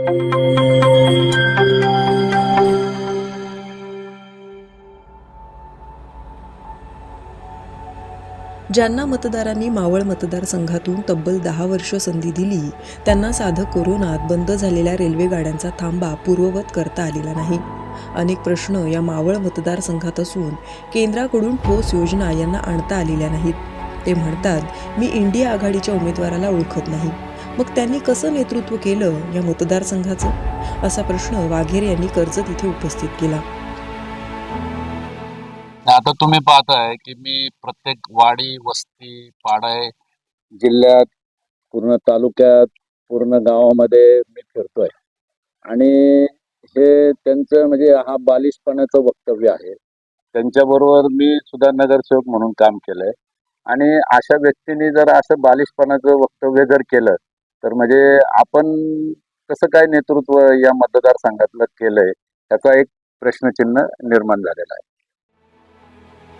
ज्यांना मतदारांनी मावळ मतदारसंघातून तब्बल दहा वर्ष संधी दिली त्यांना साधं कोरोनात बंद झालेल्या रेल्वे गाड्यांचा थांबा पूर्ववत करता आलेला नाही. अनेक प्रश्न या मावळ मतदारसंघात असून केंद्राकडून ठोस योजना यांना आणता आलेल्या नाहीत. ते म्हणतात मी इंडिया आघाडीच्या उमेदवाराला ओळखत नाही. मग त्यांनी कसं नेतृत्व केलं या मतदारसंघाचं? असा प्रश्न वाघेरे यांनी कर्जत इथे उपस्थित केला. आता तुम्ही पाहताय की मी प्रत्येक वाडी वस्ती पाडाय जिल्ह्यात पूर्ण तालुक्यात पूर्ण गावामध्ये मी फिरतोय. आणि हे त्यांचं म्हणजे हा बालिशपणाचं वक्तव्य आहे. त्यांच्याबरोबर मी सुद्धा नगरसेवक म्हणून काम केलंय. आणि अशा व्यक्तीने जर असं बालिशपणाचं वक्तव्य जर केलं तर म्हणजे आपण कसं काय नेतृत्व या मतदारसंघातलं केलंय त्याचा एक प्रश्नचिन्ह निर्माण झालेला आहे.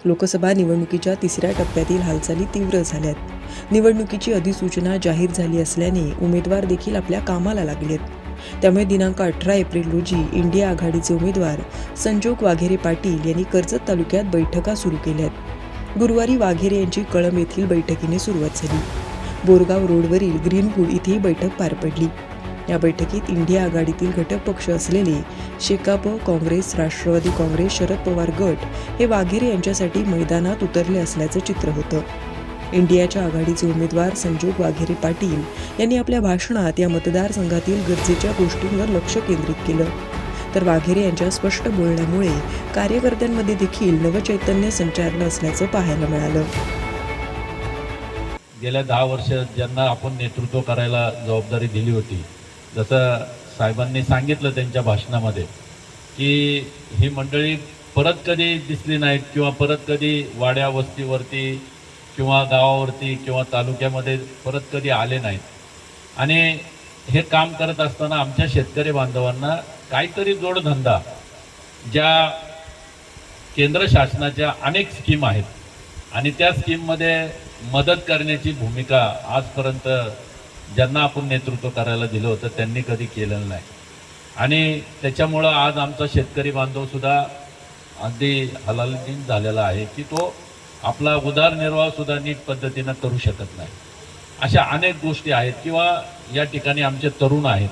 लोकसभा निवडणुकीच्या तिसऱ्या टप्प्यातील हालचाली तीव्र झाल्यात. निवडणुकीची अधिसूचना जाहीर झाली असल्याने उमेदवार देखील आपल्या कामाला लागलेत. त्यामुळे दिनांक अठरा एप्रिल रोजी इंडिया आघाडीचे उमेदवार संजोग वाघेरे पाटील यांनी कर्जत तालुक्यात बैठका सुरू केल्यात. गुरुवारी वाघेरे यांची कळंब येथील बैठकीने सुरुवात झाली. बोरगाव रोडवरील ग्रीनवूड इथेही बैठक पार पडली. या बैठकीत इंडिया आघाडीतील घटक पक्ष असलेले शेकाप काँग्रेस राष्ट्रवादी काँग्रेस शरद पवार गट हे वाघेरे यांच्यासाठी मैदानात उतरले असल्याचं चित्र होतं. इंडियाच्या आघाडीचे उमेदवार संजोग वाघेरे पाटील यांनी आपल्या भाषणात या मतदारसंघातील गरजेच्या गोष्टींवर लक्ष केंद्रित केलं. तर वाघेरे यांच्या स्पष्ट बोलण्यामुळे कार्यकर्त्यांमध्ये देखील नवचैतन्य संचारलं असल्याचं पाहायला मिळालं. गेल्या दहा वर्ष ज्यांना आपण नेतृत्व करायला जबाबदारी दिली होती जसं साहेबांनी सांगितलं त्यांच्या भाषणामध्ये की ही मंडळी परत कधी दिसली नाहीत किंवा परत कधी वाड्या वस्तीवरती किंवा गावावरती किंवा तालुक्यामध्ये परत कधी आले नाहीत. आणि हे काम करत असताना आमच्या शेतकरी बांधवांना काहीतरी जोडधंदा ज्या केंद्र शासनाच्या अनेक स्कीम आहेत आणि त्या स्कीममध्ये मदत करण्याची भूमिका आजपर्यंत ज्यांना आपण नेतृत्व करायला दिलं होतं त्यांनी कधी केलेलं नाही. आणि त्याच्यामुळं आज आमचा शेतकरी बांधवसुद्धा अगदी हलालीन झालेला आहे की तो आपला उदारनिर्वाहसुद्धा नीट पद्धतीनं करू शकत नाही. अशा अनेक गोष्टी आहेत किंवा या ठिकाणी आमचे तरुण आहेत.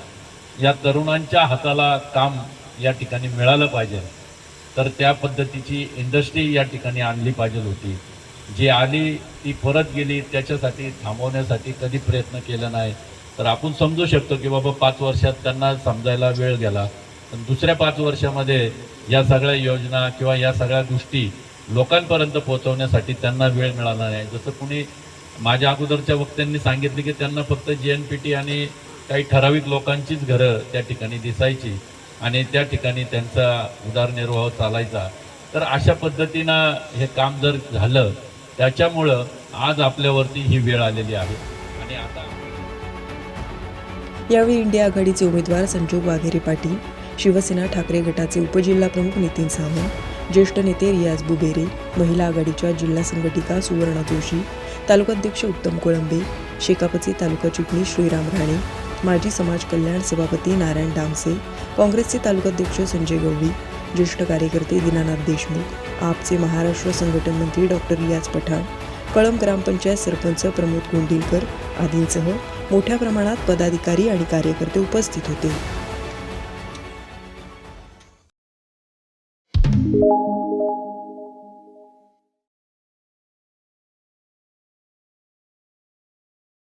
या तरुणांच्या हाताला काम या ठिकाणी मिळालं पाहिजे. तर त्या पद्धतीची इंडस्ट्री या ठिकाणी आणली पाहिजे होती. जी आली ती परत गेली त्याच्यासाठी थांबवण्यासाठी कधी प्रयत्न केला नाही. तर आपण समजू शकतो की बाबा पाच वर्षात त्यांना समजायला वेळ गेला. पण दुसऱ्या पाच वर्षामध्ये या सगळ्या योजना किंवा या सगळ्या गोष्टी लोकांपर्यंत पोहोचवण्यासाठी त्यांना वेळ मिळाला नाही. जसं कुणी माझ्या अगोदरच्या वक्त्यांनी सांगितले की त्यांना फक्त जी एन पी टी आणि काही ठराविक लोकांचीच घरं त्या ठिकाणी दिसायची आणि त्या ठिकाणी त्यांचा उदारनिर्वाह चालायचा. तर अशा पद्धतीनं हे काम जर झालं त्याच्यामुळं आज आपल्यावरती ही वेळ आलेली आहे. आणि आता यावेळी इंडिया आघाडीचे उमेदवार संजोग वाघेरे पाटील शिवसेना ठाकरे गटाचे उपजिल्हाप्रमुख नितीन सावंत ज्येष्ठ नेते रियाज बुबेरे महिला आघाडीच्या जिल्हा संघटिका सुवर्णा जोशी तालुकाध्यक्ष उत्तम कोळंबे शेकापचे तालुका चिटणीस श्रीराम राणे माजी समाज कल्याण सभापती नारायण डांगसे काँग्रेसचे तालुकाध्यक्ष संजय गवळी ज्येष्ठ कार्यकर्ते दीनानाथ देशमुख आपचे महाराष्ट्र संघटन मंत्री डॉक्टर रियाज पठाण कळंब ग्रामपंचायत सरपंच प्रमोद गोंडीलकर आदींसह मोठ्या प्रमाणात पदाधिकारी आणि कार्यकर्ते उपस्थित होते.